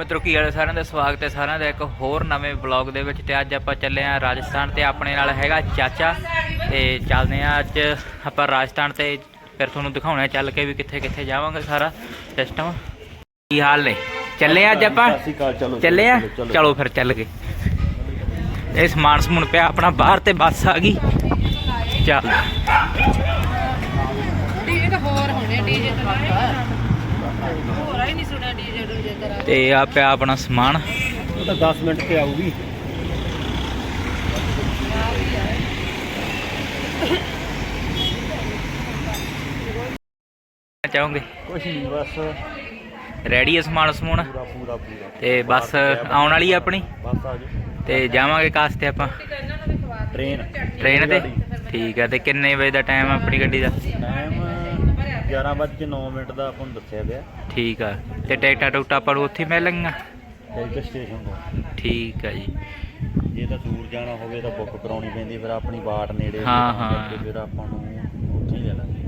ਮਿੱਤਰੋ ਕੀ ਹਾਲ ਹੈ ਸਾਰਿਆਂ ਦਾ? ਸਵਾਗਤ ਹੈ ਸਾਰਿਆਂ ਦਾ ਇੱਕ ਹੋਰ ਨਵੇਂ ਵਲੌਗ ਦੇ ਵਿੱਚ ਤੇ ਅੱਜ ਆਪਾਂ ਚੱਲੇ ਆਂ ਰਾਜਸਥਾਨ ਤੇ ਆਪਣੇ ਨਾਲ ਹੈਗਾ ਚਾਚਾ ਤੇ ਚੱਲਦੇ ਆਂ ਅੱਜ ਆਪਾਂ ਰਾਜਸਥਾਨ ਤੇ ਫਿਰ ਤੁਹਾਨੂੰ ਦਿਖਾਉਣਾ ਚੱਲ ਕੇ ਵੀ ਕਿੱਥੇ ਕਿੱਥੇ ਜਾਵਾਂਗੇ ਸਾਰਾ ਸਿਸਟਮ ਕੀ ਹਾਲ ਨੇ? ਚੱਲੇ ਆਂ ਅੱਜ ਆਪਾਂ? ਚਲੋ ਚੱਲੇ ਆ ਚਲੋ ਫਿਰ ਚੱਲ ਗਏ ਇਹ ਸਮਾਨ ਸਮੂਨ ਪਿਆ ਆਪਣਾ ਬਾਹਰ ਤੇ ਬੱਸ ਆ ਗਈ। ਚੱਲ। ਡੀਜੇ ਤਾਂ ਹੋਰ ਹੋਣੇ ਡੀਜੇ ਤਾਂ ਹੋਰ ਹੀ ਨਹੀਂ ਸੁਣਿਆ ਡੀਜੇ ਡੂਜੇ ਤੇਰਾ ਤੇ ਆ ਪਿਆ ਆਪਣਾ ਸਮਾਨ। ਉਹ ਤਾਂ 10 ਮਿੰਟ ਤੇ ਆਊਗੀ। ਚਾਹੋਗੇ? ਕੁਛ ਨਹੀਂ ਬਸ। ਰੈਡੀ ਹੈ ਸਮਾਨ ਸਮੂਨ? ਪੂਰਾ ਪੂਰਾ ਪੂਰਾ। ਤੇ ਬੱਸ ਆਉਣ ਵਾਲੀ ਆ ਆਪਣੀ? ਬਸ ਆ ਜੀ ਤੇ ਜਾਵਾਂਗੇ ਕਾਸ ਤੇ ਆਪਾਂ? ਟ੍ਰੇਨ। ਟ੍ਰੇਨ ਤੇ? ਠੀਕ ਆ ਤੇ ਕਿੰਨੇ ਵਜੇ ਦਾ ਟਾਈਮ ਆ ਆਪਣੀ ਗੱਡੀ ਦਾ? ਟਾਈਮ 11:09 ਮਿੰਟ ਦਾ ਆਪਾਂ ਨੂੰ ਦੱਸਿਆ ਪਿਆ ਠੀਕ ਆ। ਤੇ ਟਿਕਟਾਂ ਟੁਕਟਾਂ ਆਪਾਂ ਨੂੰ ਉੱਥੇ ਮਿਲਣਗੀਆਂ ਰੇਲਵੇ ਸਟੇਸ਼ਨ ਤੋਂ। ਠੀਕ ਆ ਜੀ। ਜੇ ਤਾਂ ਦੂਰ ਜਾਣਾ ਹੋਵੇ ਤਾਂ ਬੁੱਕ ਕਰਾਉਣੀ ਪੈਂਦੀ ਫਿਰ ਆਪਣੀ ਬਾਟ ਨੇੜੇ ਹਾਂ, ਹਾਂ। ਕਰਕੇ ਫਿਰ ਆਪਾਂ ਨੂੰ ਉੱਥੇ ਹੀ ਲੈ ਲਾਂਗੇ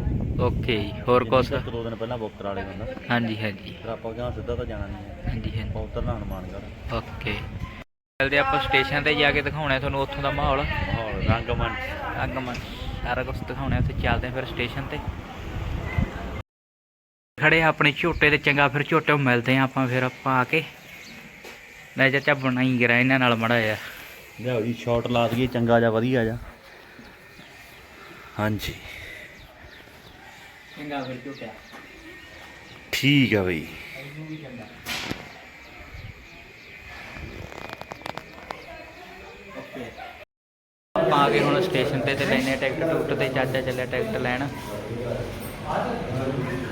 ਓਕੇ ਜੀ ਹੋਰ ਕੁਛ? ਇੱਕ ਦੋ ਦਿਨ ਪਹਿਲਾਂ ਬੁੱਕ ਕਰਾ ਲਿਆ ਹੁੰਦਾ ਹਾਂਜੀ ਹਾਂਜੀ। ਫਿਰ ਆਪਾਂ ਜਾਂ ਸਿੱਧਾ ਤਾਂ ਜਾਣਾ ਨਹੀਂ ਹੈ। ਹਾਂਜੀ ਹਾਂਜੀ। ਆਪਾਂ ਉਤਰਨਾ ਹਨੂੰਮਾਨਗੜ੍ਹ। ਓਕੇ। ਚੱਲਦੇ ਆਪਾਂ ਸਟੇਸ਼ਨ ਤੇ ਜਾ ਕੇ ਦਿਖਾਉਣਾ ਤੁਹਾਨੂੰ ਉੱਥੋਂ ਦਾ ਮਾਹੌਲ। ਮਾਹੌਲ ਰੰਗਮਨ ਅੰਗਮਨ ਸਾਰਾ ਕੁਝ ਦਿਖਾਉਣਾ ਉੱਥੇ। ਚੱਲਦੇ ਹਾਂ ਫਿਰ ਸਟੇਸ਼ਨ ਤੇ। ਖੜੇ ਆਪਣੇ ਝੋਟੇ ਤੇ ਚੰਗਾ ਫਿਰ ਝੋਟੇ ਮਿਲਦੇ ਆ ਆਪਾਂ ਫਿਰ ਆਪਾਂ ਆ ਕੇ। ਲੈ ਚਾਚਾ ਬਣਾਈ ਗਰਾ ਇਹਨਾਂ ਨਾਲ ਮੜਾ ਆ ਲਿਆਓ ਜੀ ਸ਼ਾਟ ਲਾ ਦਈਏ ਚੰਗਾ ਜਾਂ ਵਧੀਆ ਜਾਂ ਹਾਂਜੀ। ਚੰਗਾ ਫਿਰ ਝੋਟਿਆ ਠੀਕ ਆ ਬਈ। ਆਪਾਂ ਆ ਗਏ ਹੁਣ ਸਟੇਸ਼ਨ ਤੇ ਤੇ ਲੈਨੇ ਟਿਕਟ ਟੁਕਟ ਤੇ ਚਾਚਾ ਚੱਲਿਆ ਟਿਕਟ ਲੈਣ।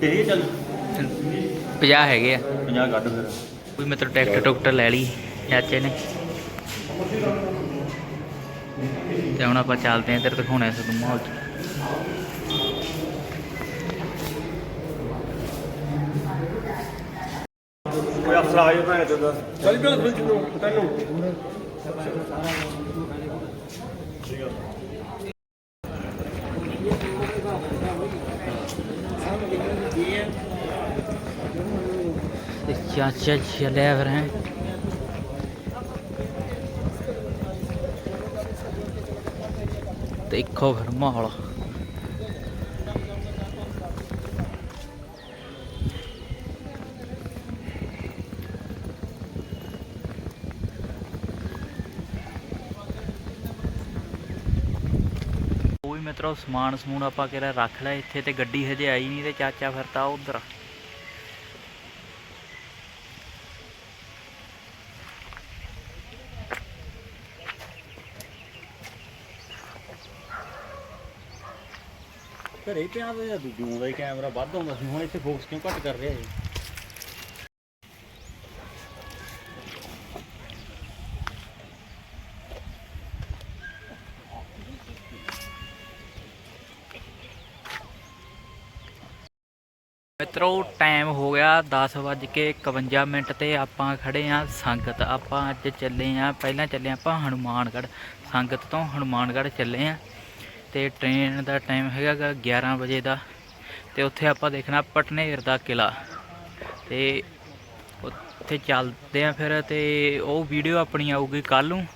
ਤੇਰੀ ਚੱਲ 50 ਹੈਗੇ ਆ। 50 ਕੱਢ ਫਿਰ। ਕੋਈ ਮਤਲਬ ਟਿਕਟ ਟੁਕਟ ਲੈ ਲਈ ਚਾਚੇ ਨੇ। ਤੇ ਹੁਣ ਆਪਾਂ ਚੱਲਦੇ ਆਂ ਇੱਧਰ ਦਿਖਾਉਣਾ ਤੁਹਾਨੂੰ ਮਾਹੌਲ ਕੋਈ ਅਫਸਰ ਆਏ ਭੈਣ ਚੋਦਾ ਚੱਲ ਪਿਆ ਫਿਰ ਜਿੰਨੂੰ ਤੈਨੂੰ ਤੇ ਚਾਚਾ ਚੱਲਿਆ ਫਿਰ ਹੈ ਦੇਖੋ ਫਿਰ ਮਾਹੌਲ ਕੋਈ ਮਿੱਤਰੋ ਸਮਾਨ ਸਮੂਨ ਆਪਾਂ ਕਿਹੜਾ ਰੱਖ ਲਿਆ ਇੱਥੇ ਤੇ ਗੱਡੀ ਹਜੇ ਆਈ ਨਹੀਂ ਤੇ ਚਾਚਾ ਫਿਰ ਤਾਂ ਉਧਰ ਘਰੇ ਪਿਆ ਤੇ ਦੂਜੂ ਦਾ ਹੀ ਕੈਮਰਾ ਵੱਧ ਆਉਂਦਾ ਸੀ, ਹੁਣ ਇੱਥੇ ਫੋਕਸ ਕਿਉਂ ਘੱਟ ਕਰ ਰਿਹਾ ਹੈ ਮਿੱਤਰੋ ਟਾਈਮ ਹੋ ਗਿਆ 10:51 ਮਿੰਟ ਤੇ ਆਪਾਂ ਖੜੇ ਆਂ ਸੰਗਤ। ਆਪਾਂ ਅੱਜ ਚੱਲੇ ਆਂ ਪਹਿਲਾਂ ਚੱਲੇ ਆਪਾਂ ਹਨੂਮਾਨਗੜ੍ਹ। ਸੰਗਤ ਤੋਂ ਹਨੂਮਾਨਗੜ੍ਹ ਚੱਲੇ ਆਂ ਤੇ ਟ੍ਰੇਨ ਦਾ ਟਾਈਮ ਹੈਗਾ ਗਾ 11 ਵਜੇ ਦਾ ਤੇ ਉੱਥੇ ਆਪਾਂ ਦੇਖਣਾ ਪਟਨੇਰ ਦਾ ਕਿਲਾ ਤੇ ਉੱਥੇ ਚੱਲਦੇ ਆਂ ਫਿਰ ਤੇ ਉਹ ਵੀਡੀਓ ਆਪਣੀ ਆਊਗੀ ਕੱਲ ਨੂੰ,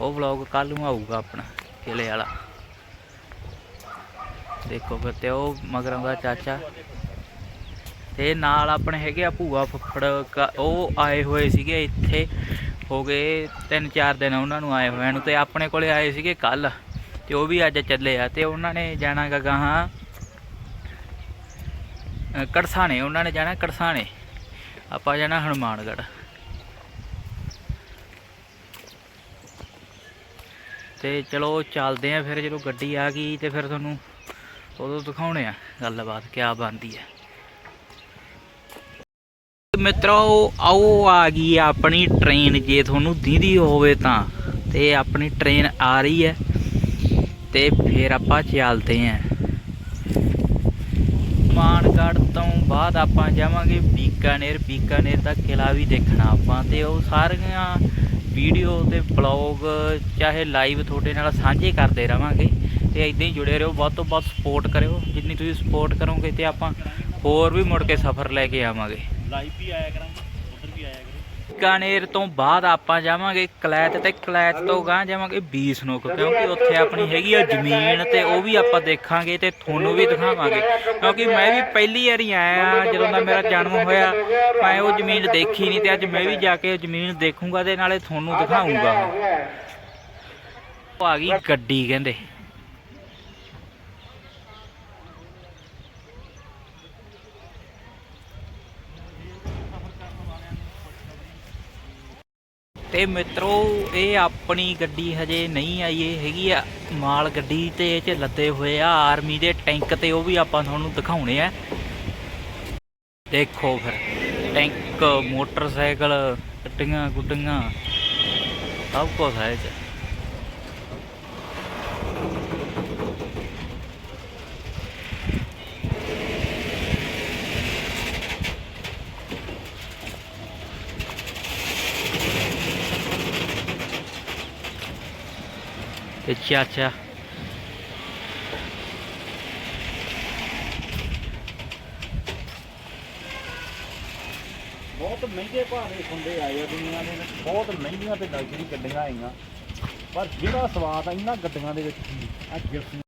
ਉਹ ਵਲੌਗ ਕੱਲ ਨੂੰ ਆਊਗਾ ਆਪਣਾ ਕਿਲੇ ਵਾਲਾ। ਦੇਖੋ ਫਿਰ ਤੇ ਉਹ ਮਗਰਾਂ ਦਾ ਚਾਚਾ ਤੇ ਨਾਲ ਆਪਣੇ ਹੈਗੇ ਆ ਭੂਆ ਫੁੱਫੜ ਕ- ਉਹ ਆਏ ਹੋਏ ਸੀਗੇ ਇੱਥੇ, ਹੋ ਗਏ 3-4 ਦਿਨ ਉਹਨਾਂ ਨੂੰ ਆਏ ਹੋਇਆਂ ਨੂੰ ਤੇ ਆਪਣੇ ਕੋਲੇ ਆਏ ਸੀਗੇ ਕੱਲ ਤੇ ਉਹ ਵੀ ਅੱਜ ਚੱਲੇ ਆ ਤੇ ਉਹਨਾਂ ਨੇ ਜਾਣਾ ਗਾ ਗਾਹਾਂ ਕੜਸਾਣੇ, ਉਹਨਾਂ ਨੇ ਜਾਣਾ ਕੜਸਾਣੇ। ਆਪਾਂ ਜਾਣਾ ਹਨੂਮਾਨਗੜ੍ਹ। ਤੇ ਚਲੋ ਚੱਲਦੇ ਆ ਫਿਰ ਜਦੋਂ ਗੱਡੀ ਆ ਗਈ ਤੇ ਫਿਰ ਤੁਹਾਨੂੰ ਉਦੋਂ ਦਿਖਾਉਣੇ ਆ ਗੱਲਬਾਤ ਕਿਆ ਬਣਦੀ ਹੈ ਮਿੱਤਰੋ, ਆਓ ਆ ਗਈ ਆਪਣੀ ਟ੍ਰੇਨ ਜੇ ਤੁਹਾਨੂੰ ਦੀਦੀ ਹੋਵੇ ਤਾਂ। ਤੇ ਆਪਣੀ ਟ੍ਰੇਨ ਆ ਰਹੀ ਹੈ। ਤੇ ਫਿਰ ਆਪਾਂ ਚੱਲਦੇ ਆਂ। ਮਾਨਗੜ੍ਹ ਤੋਂ ਬਾਅਦ ਆਪਾਂ ਜਾਵਾਂਗੇ ਬੀਕਾਨੇਰ। ਬੀਕਾਨੇਰ ਦਾ ਕਿਲਾ ਵੀ ਦੇਖਣਾ ਆਪਾਂ ਤੇ ਉਹ ਸਾਰੀਆਂ ਵੀਡੀਓ ਤੇ ਬਲੌਗ ਚਾਹੇ ਲਾਈਵ ਤੁਹਾਡੇ ਨਾਲ ਸਾਂਝੇ ਕਰਦੇ ਰਵਾਂਗੇ ਤੇ ਇਦਾਂ ਹੀ ਜੁੜੇ ਰਹੋ। ਵੱਧ ਤੋਂ ਵੱਧ ਸਪੋਰਟ ਕਰਿਓ। ਜਿੰਨੀ ਤੁਸੀਂ ਸਪੋਰਟ ਕਰੋਗੇ ਤੇ ਆਪਾਂ ਹੋਰ ਵੀ ਮੁੜ ਕੇ ਸਫ਼ਰ ਲੈ ਕੇ ਆਵਾਂਗੇ। ਲਾਈਵ ਵੀ ਆਇਆ ਕਰਾਂਗੇ ਉਧਰ ਵੀ ਆਇਆ ਕਰੇ ਬੀਕਾਨੇਰ ਤੋਂ ਬਾਅਦ ਆਪਾਂ ਜਾਵਾਂਗੇ, ਕਲੈਤ ਤੇ ਕਲੈਤ ਤੋਂ ਗਾਂ ਜਾਵਾਂਗੇ ਬੀਸਨੋਕ ਕਿਉਂਕਿ ਉੱਥੇ ਆਪਣੀ ਹੈਗੀ ਆ ਜ਼ਮੀਨ ਤੇ ਉਹ ਵੀ ਆਪਾਂ ਦੇਖਾਂਗੇ ਤੇ ਤੁਹਾਨੂੰ ਵੀ ਦਿਖਾਵਾਂਗੇ। ਕਿਉਂਕਿ ਮੈਂ ਵੀ ਪਹਿਲੀ ਵਾਰੀ ਆਇਆ ਜਦੋਂ ਦਾ ਮੇਰਾ ਜਨਮ ਹੋਇਆ, ਮੈਂ ਉਹ ਜ਼ਮੀਨ ਦੇਖੀ ਨਹੀਂ ਤੇ ਅੱਜ ਮੈਂ ਵੀ ਜਾ ਕੇ ਉਹ ਜ਼ਮੀਨ ਦੇਖੂੰਗਾ ਤੇ ਨਾਲੇ ਤੁਹਾਨੂੰ ਦਿਖਾਊਂਗਾ। ਆ ਗਈ ਗੱਡੀ ਕਹਿੰਦੇ। ਤੇ ਮਿੱਤਰੋ, ਇਹ ਆਪਣੀ ਗੱਡੀ ਹਜੇ ਨਹੀਂ ਆਈ, ਇਹ ਹੈਗੀ ਆ ਮਾਲ ਗੱਡੀ ਤੇ, ਇਹ ਚ ਲੱਦੇ ਹੋਏ ਆ ਆਰਮੀ ਦੇ ਟੈਂਕ ਤੇ, ਉਹ ਵੀ ਆਪਾਂ ਤੁਹਾਨੂੰ ਦਿਖਾਉਣੇ ਆ। ਦੇਖੋ ਫਿਰ, ਟੈਂਕ, ਮੋਟਰਸਾਈਕਲ ਟੱਟੀਆਂ ਗੁੱਡੀਆਂ, ਸਭ ਕੁਝ ਹੈ ਇਹ ਦੇਖਿਆ ਅੱਛਾ। ਬਹੁਤ ਮਹਿੰਗੇ ਭਾਵੇਂ ਹੁੰਦੇ ਆਏ ਆ ਦੁਨੀਆ ਦੇ ਵਿੱਚ। ਬਹੁਤ ਮਹਿੰਗੀਆਂ ਤੇ ਲਗਜ਼ਰੀ ਗੱਡੀਆਂ ਆਈਆਂ। ਪਰ ਜਿਹੜਾ ਸਵਾਦ ਆ, ਇਹਨਾਂ ਗੱਡੀਆਂ ਦੇ ਵਿੱਚ ਆ ਜਿਸ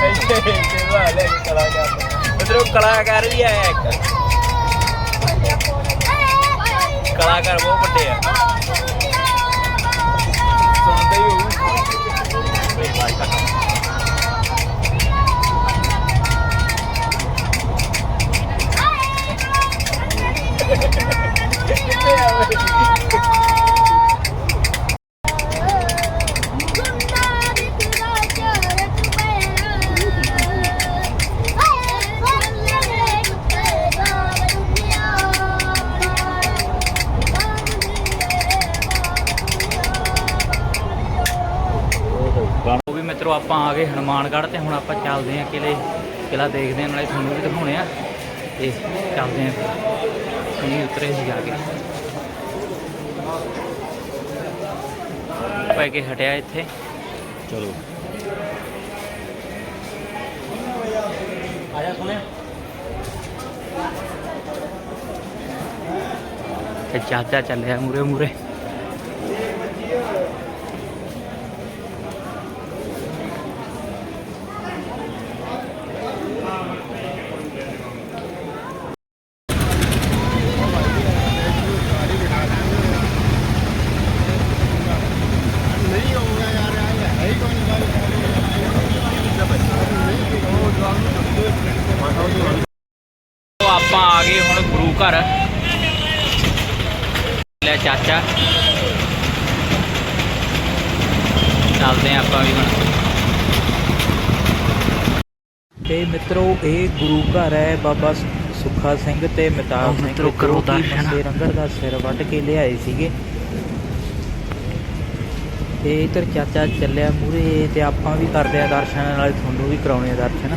ਤੇ ਲਾ ਕੇ ਕਲਾਕਾਰ ਉਧਰੋਂ ਕਲਾਕਾਰ ਵੀ ਆਇਆ ਇੱਕ। ਕਲਾਕਾਰ ਬਹੁਤ ਵੱਡੇ ਆ। ਸੁਣਦੇ ਹੀ ਹੋਊ ਕਿੱਥੇ ਆਵੇ ਆਪਾਂ ਆ ਗਏ ਹਨੂਮਾਨਗੜ੍ਹ ਤੇ ਹੁਣ ਆਪਾਂ ਚੱਲਦੇ ਆਂ ਕਿਲੇ ਕਿਲਾ ਦੇਖਦੇ ਆਂ ਨਾਲੇ ਤੁਹਾਨੂੰ ਵੀ ਦਿਖਾਉਣੇ ਆ। ਤੇ ਚੱਲਦੇ ਆਂ ਅਸੀਂ ਉਤਰੇ ਸੀ ਜਾ ਕੇ। ਪੈ ਕੇ ਹਟਿਆ ਇੱਥੇ। ਚਲੋ। ਆਇਆ ਸੁਣਿਆ ਤੇ ਚਾਚਾ ਚੱਲਿਆ ਮੂਰੇ ਮੂਰੇ ਉਹ ਆਪਾਂ ਆ ਗਏ ਹੁਣ ਗੁਰੂ ਘਰ। ਲੈ ਚਾਚਾ। ਚੱਲਦੇ ਆਂ ਆਪਾਂ ਵੀ ਹੁਣ। ਤੇ ਮਿੱਤਰੋ ਇਹ ਗੁਰੂ ਘਰ ਹੈ ਬਾਬਾ ਸੁੱਖਾ ਸਿੰਘ ਤੇ ਮਿਤਾਬ ਸਿੰਘ ਮਿੱਤਰੋ, ਕਰੋ ਦਰਸ਼ਨ। ਰੰਗੜ ਦਾ ਸਿਰ ਵੱਢ ਕੇ ਲਿਆਏ ਸੀਗੇ। ਤੇ ਇਧਰ ਚਾਚਾ ਚੱਲਿਆ ਮੂਰੇ ਤੇ ਆਪਾਂ ਵੀ ਕਰਦੇ ਆ ਦਰਸ਼ਨ ਨਾਲੇ ਤੁਹਾਨੂੰ ਵੀ ਕਰਾਉਣੇ ਆ ਦਰਸ਼ਨ।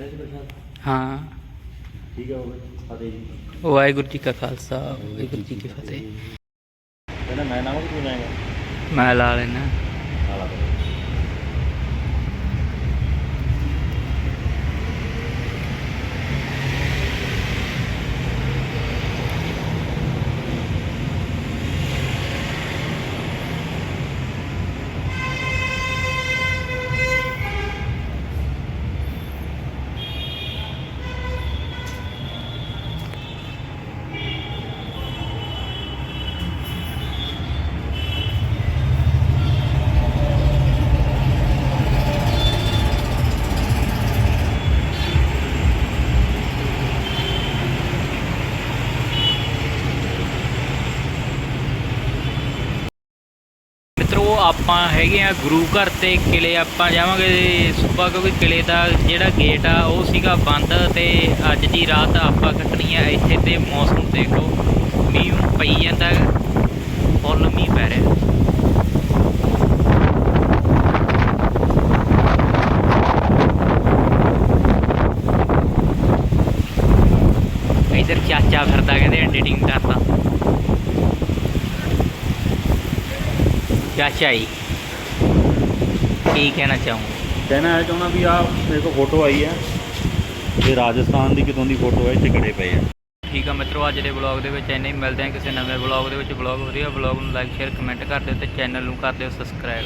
ਜਿਹੜਾ ਜੀ ਪ੍ਰਸ਼ਾਦ? ਹਾਂ। ਠੀਕ ਹੈ ਹੋਵੇ ਫਤਿਹ ਜੀ। ਵਾਹਿਗੁਰੂ ਜੀ ਕਾ ਖਾਲਸਾ ਵਾਹਿਗੁਰੂ ਜੀ ਕੀ ਫਤਿਹ। ਕਹਿੰਦਾ ਮੈਂ ਨਾਮ ਕਿਉਂ ਲਾਏਗਾ ਮੈਂ ਲਾ ਲੈਣਾ ਮਿੱਤਰੋ, ਆਪਾਂ ਹੈਗੇ ਆ ਗੁਰੂ ਘਰ ਤੇ ਕਿਲੇ, ਆਪਾਂ ਜਾਵਾਂਗੇ ਸੁਬਾ, ਕਿਉਂਕਿ ਕਿਲੇ ਦਾ ਜਿਹੜਾ ਗੇਟ ਆ, ਉਹ ਸੀਗਾ ਬੰਦ ਤੇ ਅੱਜ ਦੀ ਰਾਤ ਆਪਾਂ ਕੱਟਣੀ ਆ ਇੱਥੇ ਤੇ ਮੌਸਮ ਦੇਖੋ ਲਓ ਮੀਂਹ ਪਈ ਜਾਂਦਾ ਹੈ। ਫੁੱਲ ਮੀਂਹ ਪੈ ਰਿਹਾ ਇਧਰ ਚਾਚਾ ਫਿਰਦਾ, ਕਹਿੰਦੇ ਐਡੀਟਿੰਗ ਕਰਦਾ ਚਾਚਾ ਜੀ। ਕੀ ਕਹਿਣਾ ਚਾਹੂੰ ਕਹਿਣਾ ਇਹ ਚਾਹੁੰਦਾ ਵੀ ਆ ਮੇਰੇ ਕੋਲ ਫੋਟੋ ਆਈ ਹੈ। ਇਹ ਰਾਜਸਥਾਨ ਦੀ ਕਿਤੋਂ ਦੀ ਫੋਟੋ ਹੈ ਇੱਥੇ ਗੜੇ ਪਏ ਆ। ਠੀਕ ਆ ਮਿੱਤਰੋ ਅੱਜ ਦੇ ਵਲੌਗ ਦੇ ਵਿੱਚ ਇੰਨੇ ਹੀ। ਮਿਲਦੇ ਹਾਂ ਕਿਸੇ ਨਵੇਂ ਵਲੌਗ ਦੇ ਵਿੱਚ। ਵਲੌਗ ਵਧੀਆ ਵਲੌਗ ਨੂੰ ਲਾਈਕ ਸ਼ੇਅਰ ਕਮੈਂਟ ਕਰ ਦਿਓ ਤੇ ਚੈਨਲ ਨੂੰ ਕਰ ਦਿਓ ਸਬਸਕ੍ਰਾਈਬ